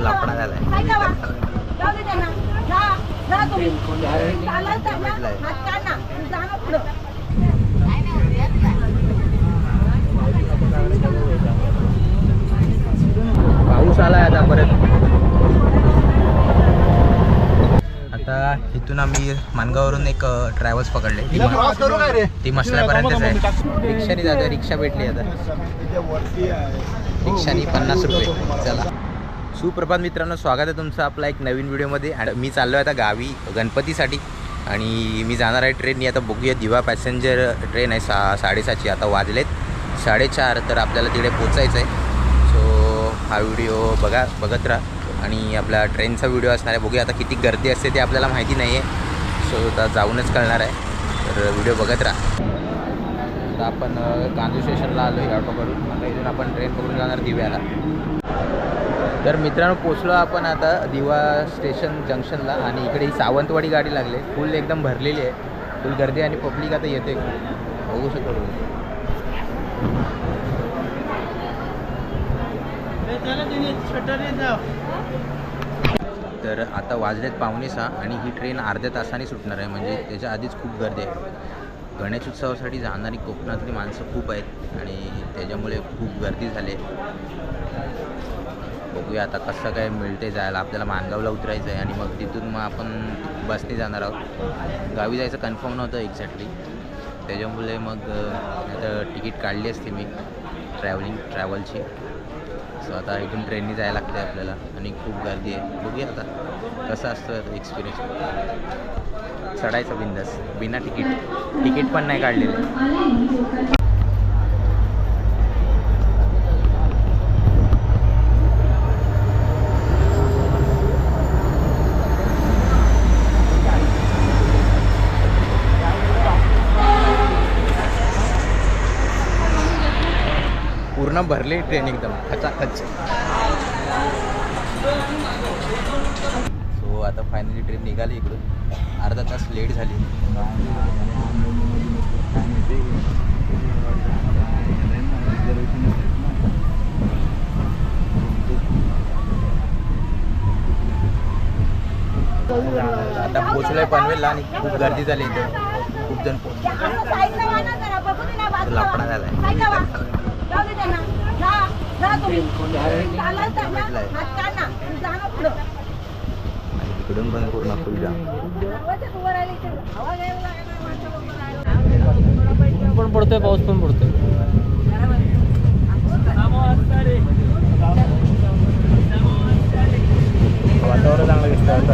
लफडा झालाय. पाऊस आलाय आता परत आता इथून आम्ही मानगाववरून एक ट्रॅव्हल्स पकडले. ती म- ती मसल्यापर्यंतच आहे. रिक्षाने जातो रिक्षा भेटली आता. रिक्षाने पन्नास रुपये. चला. सुप्रभात मित्रांनो स्वागत आहे तुमचं आपला एक नवीन व्हिडिओमध्ये. आणि मी चाललो आहे आता गावी गणपतीसाठी. आणि मी जाणार आहे ट्रेननी आता बघूया दिवा पॅसेंजर ट्रेन आहे सा साडेसातची. आता वाजलेत साडेचार तर आपल्याला तिकडे पोचायचं आहे सो हा व्हिडिओ बघा बघत राहा. आणि आपला ट्रेनचा व्हिडिओ असणार आहे. बघूया आता किती गर्दी असते ते आपल्याला माहिती नाही आहे सो आता जाऊनच कळणार आहे. तर व्हिडिओ बघत राहा. आता आपण गांधी स्टेशनला आलो आहे ऑटो करून आता इथून आपण ट्रेन पकडून जाणार दिव्याला. तर मित्रांनो पोचलो आपण आता दिवा स्टेशन जंक्शनला आणि इकडे ही सावंतवाडी गाडी लागली. फुल एकदम भरलेली आहे. फुल गर्दी आणि पब्लिक आता येते बघू शकतो. तर आता वाजलेत पावणे सहा आणि ही ट्रेन अर्ध्या तासाने सुटणार आहे. म्हणजे त्याच्या आधीच खूप गर्दी आहे. गणेश उत्सवासाठी जाणारी कोकणातली माणसं खूप आहेत आणि त्याच्यामुळे खूप गर्दी झाली आहे. बघूया आता कसं काय मिळते जायला. आपल्याला मानगावला उतरायचं आहे आणि मग तिथून मग आपण बसने जाणार आहोत. गावी जायचं कन्फर्म नव्हतं एक्झॅक्टली त्याच्यामुळे मग आता तिकीट काढली असते मी ट्रॅव्हलिंग ट्रॅव्हलची सो आता इथून ट्रेननी जायला लागते आपल्याला आणि खूप गर्दी आहे. बघूया आता कसं असतं एक्सपिरियन्स चढायचं बिंदास बिना तिकीट तिकीट पण नाही काढलेलं. पूर्ण भरली ट्रेन एकदम. खचाखच सो आता फायनली ट्रेन निघाली इकडून. अर्धा तास लेट झाली. आता पोचलोय पनवेलला आणि खूप गर्दी झाली इथं. खूप जण पोच साईडला व्हा ना त्यांना. जा, जा तुम्ही. चालाल तर ना, भेटलाय. हात काढ ना. जा ना पुढं. इकडून पण पूर्ण फुल जाम. पण पडतोय पाऊस पण पडतोय वातावरण चांगलं दिसतं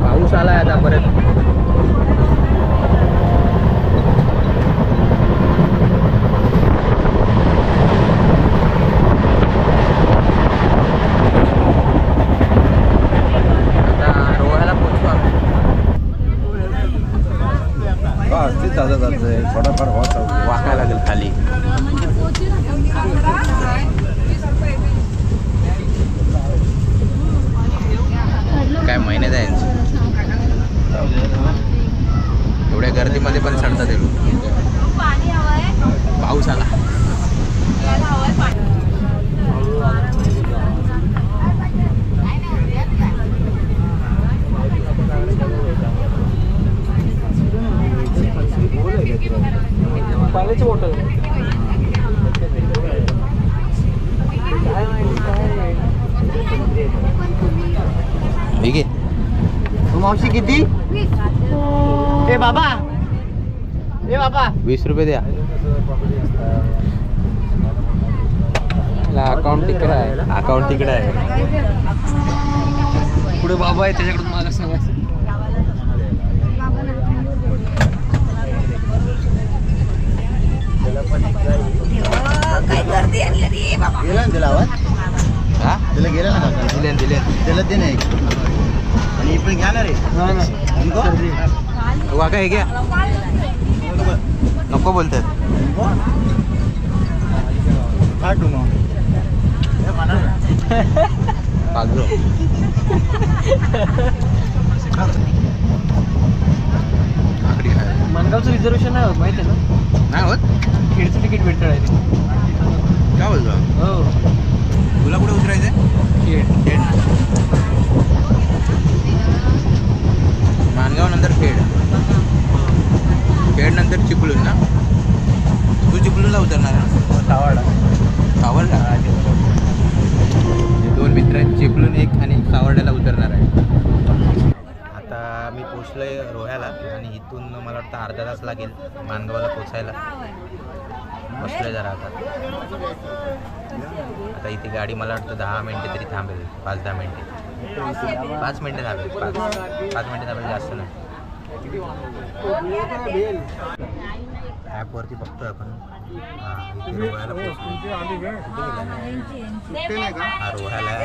पाऊस आलाय आता परत आता रोहाला पोचू आम्ही वाकायला लागेल खाली. काय महिन्यात आहे? एवढ्या गर्दीमध्ये पण चढतात ते लोक. पाऊस आला यायला हवंय पाणी पाण्याची बॉटल ठीक आहे मावशी किती ए बाबा ए बाबा वीस रुपये द्या. अकाउंट तिकडे आहे. अकाउंट तिकडे आहे. पुढे बाबा आहे त्याच्याकडून मला सांगा काय गर्दी आणली रे बाबा गेला ना त्याला आवाज हा त्याला गेला ना काका त्याला ते नाही आणि पण घ्या ना रे? वाका हे घ्या. नको बोलतात इनको? काढ तू मग हे म्हणा ना. पागलो भाकरी खायला. मनगावचं रिझर्वेशन नाही होत माहिती आहे ना नाही होत खेडचं तिकीट भेटतं आहे काय बोलतो हो तुला कुठे उतरायचं खेड खेड मानगाव नंतर खेड खेड नंतर चिपळूण ना तू चिपळूणला उतरणार ना तावाडा सावर्डा दोन मित्र आहेत चिपळूण एक आणि एक सावर्ड्याला उतरणार आहे आता मी पोचलोय रोह्याला आणि वाटतं अर्धा तास लागेल मानगावला पोचायला. बसलोय जरा आता. आता इथे गाडी मला वाटतं दहा मिनटे तरी थांबेल पाच दहा मिनटे. पाच मिनटे थांबेल पाच. पाच मिनटे थांबेल जास्त नाही. ॲपवरती बघतोय आपण. रोह्याला पोहोचलो.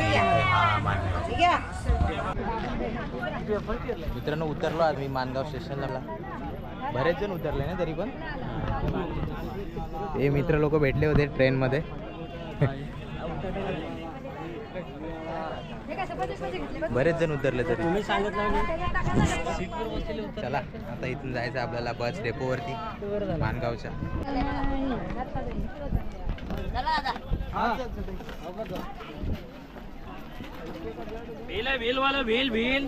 हा हा मानगाव. मित्रांनो उतरलो आज मी मानगाव स्टेशनला बरेच जण उतरले ना तरी पण? ते मित्र लोक भेटले होते ट्रेनमध्ये. बरेच जण उतरले तरी. तुम्ही सांगितलं चला आता इथून जायचं आपल्याला बस डेपोवरती मानगावच्या. व्हील आहे व्हील वाला व्हील व्हील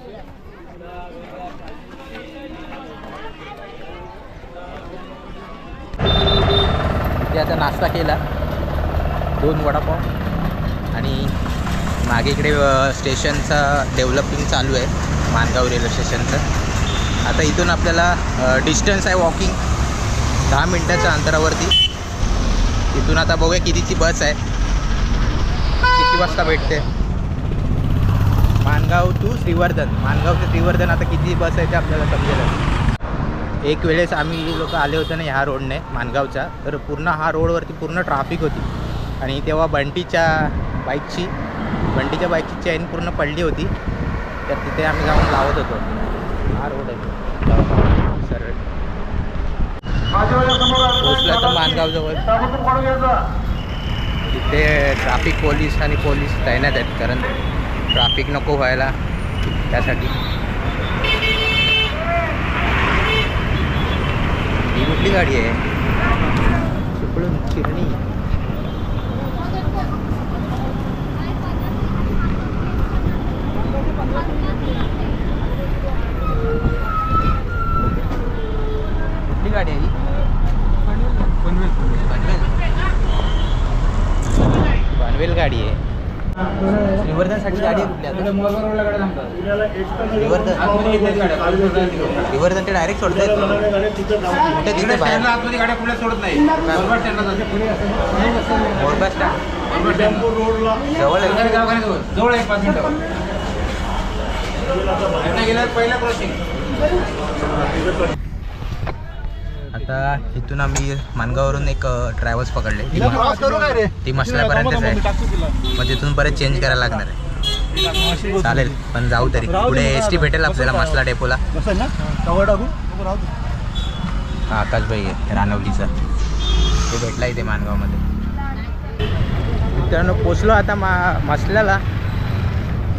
आता नाश्ता केला. दोन वडापाव. आणि मागे इकडे स्टेशनचा डेव्हलपिंग चालू आहे मानगाव रेल्वे स्टेशनचं. आता इथून आपल्याला डिस्टन्स आहे वॉकिंग दहा मिनटाच्या अंतरावरती. इथून आता बघूया कितीची बस आहे. किती वाजता भेटते? मानगाव टू श्रीवर्धन. मानगाव ते श्रीवर्धन आता किती बस आहे ते आपल्याला समजेल एक वेळेस आम्ही लोक आले होते ना ह्या रोडने मानगावच्या तर पूर्ण हा रोडवरती पूर्ण ट्राफिक होती. आणि तेव्हा बंटीच्या बाईकची बंटीच्या बाईकची चेन पूर्ण पडली होती. तर तिथे आम्ही जाऊन लावत होतो. हा रोड आहे. सरळ. पोचला तर मानगावजवळ. तिथे ट्राफिक पोलीस आणि पोलीस तैनात आहेत कारण ट्राफिक नको व्हायला त्यासाठी. ही कुठली गाडी आहे? चिपळून चिरणी कुठली गाडी आहे ही पनवेल पनवेल गाडी आहे श्रीवर्धनसाठी श्रीवर्धन ते डायरेक्ट सोडतायत कुठे तिकडे बाहेर. गाड्या पुढे सोडत नाही. मोरबा स्टँड जवळ आहे. जवळ आहे पाच मिनिटं. गेल्या पहिल्या क्रॉसिंग आता इथून आम्ही मानगाववरून एक ट्रॅव्हल्स पकडले. ती मसल्यापर्यंतच आहे. मग तिथून परत चेंज करायला लागणार आहे. चालेल पण जाऊ तरी. पुढे एस टी भेटेल आपल्याला मसला डेपोला. हा आकाशभाई आहे रानवलीचा. तो भेटला इथे मानगावमध्ये. मित्रांनो पोचलो आता मा मसल्याला.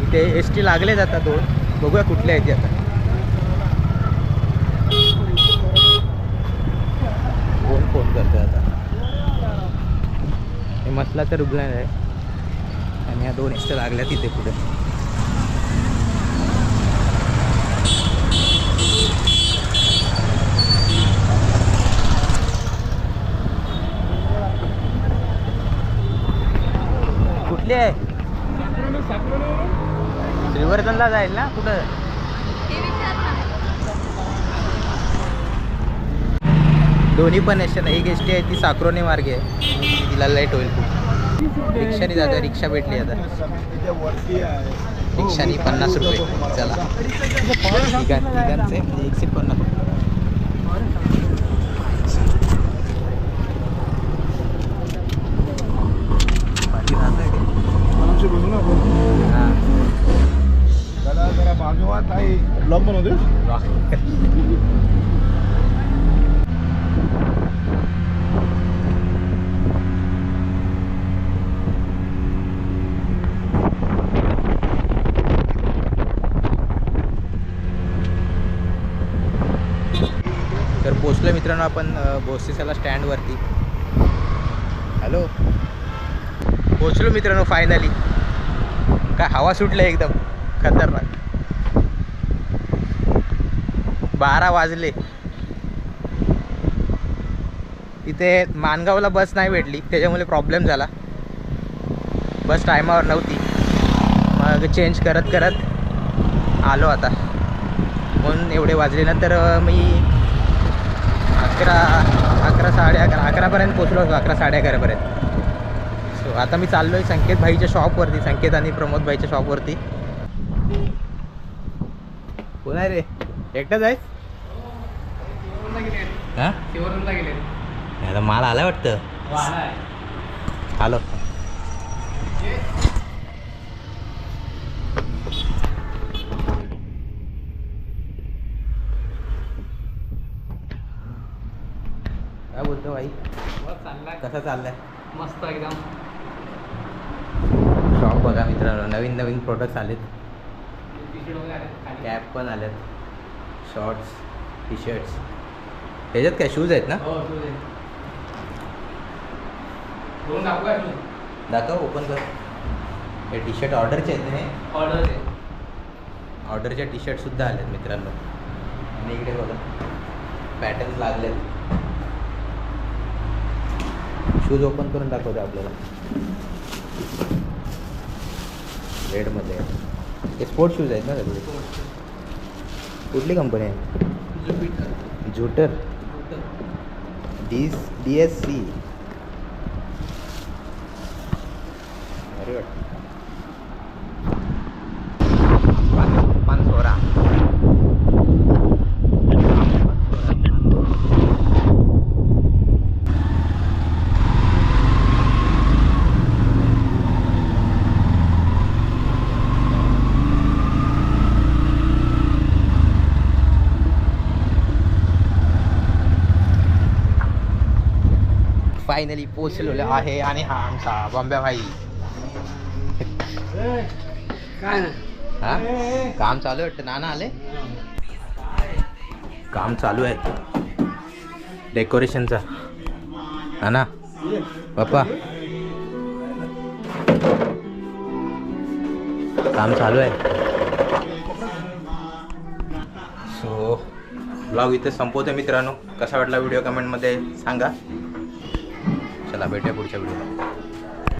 इथे एस टी लागलेच आता दोन. बघूया कुठले आहेत ते आता. कोण फोन करतोय आता? हे मसलाचं रुग्णालय आहे. आणि ह्या दोन एक्स्ट्रा लागल्या तिथे पुढे. कुठली आहे? श्रीवर्धनला जाईल ना कुठं? दोन्ही पण एस एक एस टी आहे ती साक्रोने मार्गे आहे. तिला लाइट होईल खूप. रिक्षाने जातो रिक्षा भेटली आता. रिक्षाने पन्नास रुपये. चला. तिघां तिघांचे म्हणजे एकशे पन्नास बाकी राहतंय काय? हा. ब्लॉग बनवते पोचलो मित्रांनो आपण अ, स्टँडवरती. हॅलो? पोचलो मित्रांनो फायनली काय हवा सुटले एकदम. खतरनाक. बारा वाजले. तिथे मानगावला बस नाही भेटली त्याच्यामुळे प्रॉब्लेम झाला. बस टायमावर नव्हती. मग चेंज करत करत आलो आता. म्हणून एवढे वाजले ना तर मी अकरा अकरा साडे अकरा अकरापर्यंत पोचलो होतो अकरा साडे अकरापर्यंत. सो आता मी चाललो आहे संकेत भाईच्या शॉपवरती संकेत आणि प्रमोद भाईच्या शॉपवरती कोण आहे रे? एकटाच आहे हां? माल आला वाटतं. आलो काय बोलतो भाई चाललाय कसा चाललाय? मस्त एकदम. शॉप बघा मित्रांनो नवीन नवीन प्रोडक्ट्स आलेत. कॅप पण आल्यात शॉर्ट्स टी शर्ट्स ह्याच्यात काय शूज आहेत ना? हो दाखवू ओपन कर. हे टी शर्ट ऑर्डरचे आहेत ना हे? ऑर्डर ऑर्डरच्या टी शर्टसुद्धा आलेत मित्रांनो. आणि इकडे बघा. पॅटर्न्स लागलेत. शूज ओपन करून दाखवते आपल्याला. रेडमध्ये हे स्पोर्ट शूज आहेत ना त्याचे. कुठली कंपनी आहे? Jupiter D D S C अरे वाटतं फायनली पोचलेलो आहे आणि हा आमचा बॉम्बे भाई काय हा? काम चालू आहे वाटतं? नाना आले? काम चालू आहे. डेकोरेशनचा. नाना? पप्पा? काम चालू आहे. सो ब्लॉग इथे संपवतो मित्रांनो. कसा वाटला व्हिडिओ कमेंटमध्ये सांगा. चला भेटूया पुढच्या व्हिडिओला.